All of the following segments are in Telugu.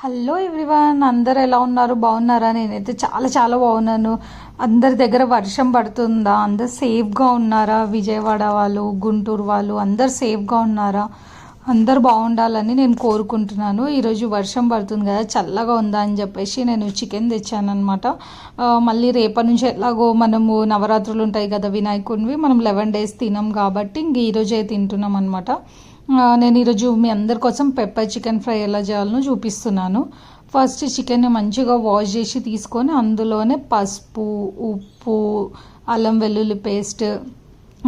హలో ఎవ్రీవన్ అందరు ఎలా ఉన్నారు? బాగున్నారా? నేనైతే చాలా చాలా బాగున్నాను. అందరి దగ్గర వర్షం పడుతుందా? అందరు సేఫ్గా ఉన్నారా? విజయవాడ వాళ్ళు గుంటూరు వాళ్ళు అందరు సేఫ్గా ఉన్నారా? అందరు బాగుండాలని నేను కోరుకుంటున్నాను. ఈరోజు వర్షం పడుతుంది కదా చల్లగా ఉందా అని చెప్పేసి నేను చికెన్ తెచ్చాను అనమాట మళ్ళీ రేపటి నుంచి ఎలాగో మనము నవరాత్రులు ఉంటాయి కదా వినాయకుడివి మనం లెవెన్ డేస్ తినాం కాబట్టి ఇంక ఈరోజే తింటున్నాం అనమాట నేను ఈరోజు మీ అందరి కోసం పెప్పర్ చికెన్ ఫ్రై ఎలా చేయాలనో చూపిస్తున్నాను. ఫస్ట్ చికెన్ని మంచిగా వాష్ చేసి తీసుకొని అందులోనే పసుపు ఉప్పు అల్లం వెల్లుల్లి పేస్ట్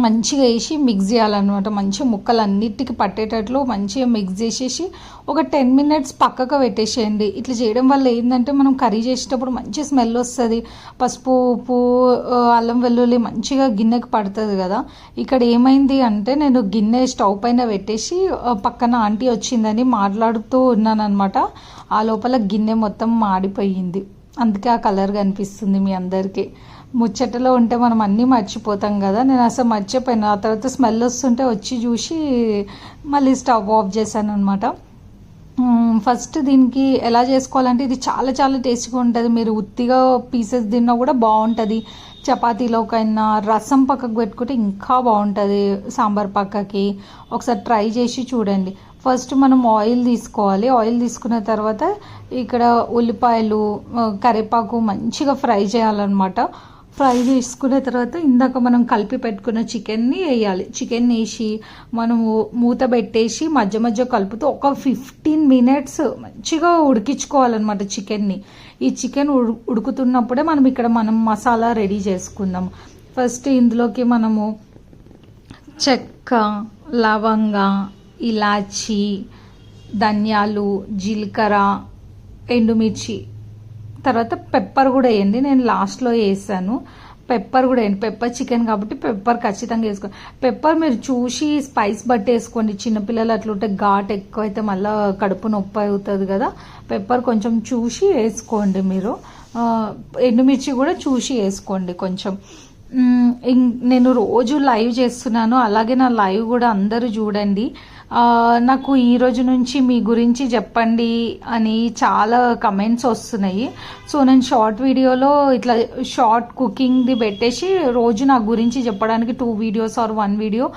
మంచిగా వేసి మిక్స్ చేయాలన్నమాట. మంచిగా ముక్కలు అన్నిటికీ పట్టేటట్లు మంచిగా మిక్స్ చేసేసి ఒక టెన్ మినిట్స్ పక్కకు పెట్టేసేయండి. ఇట్లా చేయడం వల్ల ఏంటంటే మనం కర్రీ చేసేటప్పుడు మంచి స్మెల్ వస్తుంది. పసుపు ఉప్పు అల్లం వెల్లుల్లి మంచిగా గిన్నెకి పడుతుంది కదా. ఇక్కడ ఏమైంది అంటే నేను గిన్నె స్టవ్ పైన పెట్టేసి పక్కన ఆంటీ వచ్చిందని మాట్లాడుతూ ఉన్నానమాట ఆ లోపల గిన్నె మొత్తం మాడిపోయింది. అందుకే ఆ కలర్ కనిపిస్తుంది మీ అందరికీ. ముచ్చటలో ఉంటే మనం అన్నీ మర్చిపోతాం కదా. నేను అసలు మర్చిపోయాను. ఆ తర్వాత స్మెల్ వస్తుంటే వచ్చి చూసి మళ్ళీ స్టవ్ ఆఫ్ చేశాను అనమాట ఫస్ట్ దీనికి ఎలా చేసుకోవాలంటే ఇది చాలా చాలా టేస్ట్గా ఉంటుంది. మీరు ఉత్తిగా పీసెస్ తిన్నా కూడా బాగుంటుంది. చపాతీలోకైనా రసం పక్కకు పెట్టుకుంటే ఇంకా బాగుంటుంది సాంబార్ పక్కకి. ఒకసారి ట్రై చేసి చూడండి. ఫస్ట్ మనం ఆయిల్ తీసుకోవాలి. ఆయిల్ తీసుకున్న తర్వాత ఇక్కడ ఉల్లిపాయలు కరివేపాకు మంచిగా ఫ్రై చేయాలన్నమాట. ఫ్రై చేసుకున్న తర్వాత ఇందాక మనం కలిపి పెట్టుకున్న చికెన్ని వేయాలి. చికెన్ వేసి మనము మూత పెట్టేసి మధ్య మధ్య కలుపుతూ ఒక ఫిఫ్టీన్ మినిట్స్ మంచిగా ఉడికించుకోవాలన్నమాట చికెన్ని. ఈ చికెన్ ఉడు ఉడుకుతున్నప్పుడే మనం ఇక్కడ మనం మసాలా రెడీ చేసుకుందాం. ఫస్ట్ ఇందులోకి మనము చెక్క లవంగ ఇలాచి ధనియాలు జీలకర్ర ఎండుమిర్చి తర్వాత పెప్పర్ కూడా వేయండి. నేను లాస్ట్లో వేసాను. పెప్పర్ కూడా వేయండి. పెప్పర్ చికెన్ కాబట్టి పెప్పర్ ఖచ్చితంగా వేసుకోండి పెప్పర్ మీరు చూసి స్పైస్ బట్టి వేసుకోండి. చిన్నపిల్లలు అట్లుంటే ఘాట్ ఎక్కువ అయితే మళ్ళీ కడుపు నొప్పి అవుతుంది కదా. పెప్పర్ కొంచెం చూసి వేసుకోండి మీరు. ఎండుమిర్చి కూడా చూసి వేసుకోండి కొంచెం. ఇం- నేను రోజు లైవ్ చేస్తున్నాను. అలాగే నా లైవ్ కూడా అందరూ చూడండి. నాకు ఈ రోజు నుంచి మీ గురించి చెప్పండి అని చాలా కమెంట్స్ వస్తున్నాయి. సో నేను షార్ట్ వీడియోలో ఇట్లా షార్ట్ కుకింగ్ది పెట్టేసి రోజు నా గురించి చెప్పడానికి two videos or one video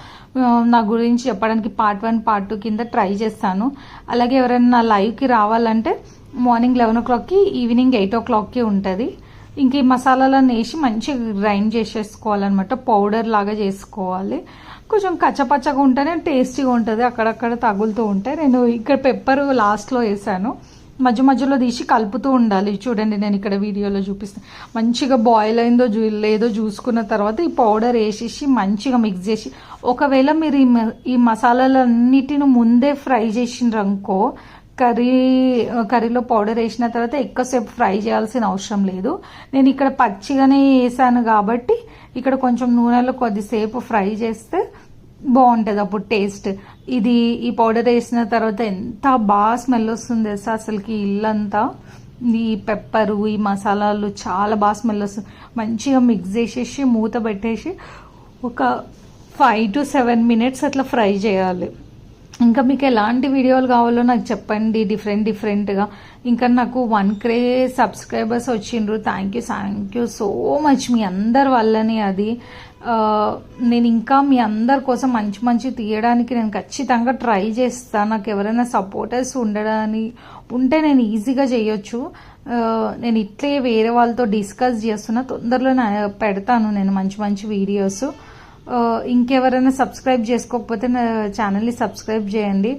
నా గురించి చెప్పడానికి పార్ట్ వన్ పార్ట్ టూ కింద ట్రై చేస్తాను. అలాగే ఎవరైనా నా లైవ్కి రావాలంటే మార్నింగ్ లెవెన్ ఓ క్లాక్కి ఈవినింగ్ ఎయిట్ ఓ క్లాక్కి ఉంటుంది. ఇంక ఈ మసాలాలను వేసి మంచిగా గ్రైండ్ చేసేసుకోవాలన్నమాట. పౌడర్ లాగా చేసుకోవాలి. కొంచెం కచ్చపచ్చగా ఉంటేనే టేస్టీగా ఉంటుంది. అక్కడక్కడ తగులుతూ ఉంటాయి నేను ఇక్కడ పెప్పర్ లాస్ట్లో వేసాను. మధ్య మధ్యలో తీసి కలుపుతూ ఉండాలి. చూడండి నేను ఇక్కడ వీడియోలో చూపిస్తాను మంచిగా బాయిల్ అయిందో చూ లేదో చూసుకున్న తర్వాత ఈ పౌడర్ వేసేసి మంచిగా మిక్స్ చేసి ఒకవేళ మీరు ఈ మ- ఈ మసాలాలన్నిటిని ముందే ఫ్రై చేసిండ్రు అనుకో కర్రీ కర్రీలో పౌడర్ వేసిన తర్వాత ఎక్కువసేపు ఫ్రై చేయాల్సిన అవసరం లేదు. నేను ఇక్కడ పచ్చిగానే వేసాను కాబట్టి ఇక్కడ కొంచెం నూనెలో కొద్దిసేపు ఫ్రై చేస్తే బాగుంటుంది అప్పుడు టేస్ట్. ఇది ఈ పౌడర్ వేసిన తర్వాత ఎంత బాగా స్మెల్ వస్తుంది తెలుసా అసలుకి ఇల్లంతా. ఈ పెప్పరు ఈ మసాలాలు చాలా బాగా స్మెల్ వస్తుంది. మంచిగా మిక్స్ చేసేసి మూత పెట్టేసి ఒక ఫైవ్ టు సెవెన్ మినిట్స్ అట్లా ఫ్రై చేయాలి. ఇంకా మీకు ఎలాంటి వీడియోలు కావాలో నాకు చెప్పండి డిఫరెంట్ డిఫరెంట్గా ఇంకా నాకు వన్ క్రే సబ్స్క్రైబర్స్ వచ్చిండ్రు. Thank you thank you so much మీ అందరి వల్లనే అది. నేను ఇంకా మీ అందరి కోసం మంచి మంచి తీయడానికి నేను ఖచ్చితంగా ట్రై చేస్తాను నాకు ఎవరైనా సపోర్టర్స్ ఉండడానికి ఉంటే నేను ఈజీగా చేయొచ్చు. నేను ఇట్లే వేరే వాళ్ళతో డిస్కస్ చేస్తున్నా. తొందరలో పెడతాను నేను మంచి మంచి వీడియోస్ ఇంకెవరైనా సబ్స్క్రైబ్ చేసుకోకపోతే నా ఛానల్ని సబ్స్క్రైబ్ చేయండి.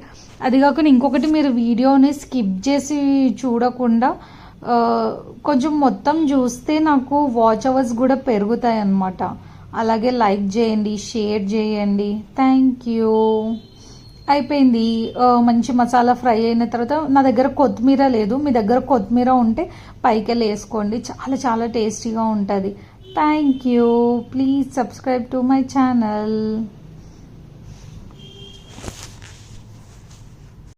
అది కాకుండా ఇంకొకటి మీరు వీడియోని స్కిప్ చేసి చూడకుండా కొంచెం మొత్తం చూస్తే నాకు వాచ్ అవర్స్ కూడా పెరుగుతాయి అన్నమాట అలాగే లైక్ చేయండి షేర్ చేయండి. థ్యాంక్ యూ అయిపోయింది. మంచి మసాలా ఫ్రై అయిన తర్వాత నా దగ్గర కొత్తిమీర లేదు. మీ దగ్గర కొత్తిమీర ఉంటే పైకెళ్ళి వేసుకోండి. చాలా చాలా టేస్టీగా ఉంటుంది. Thank you please subscribe to my channel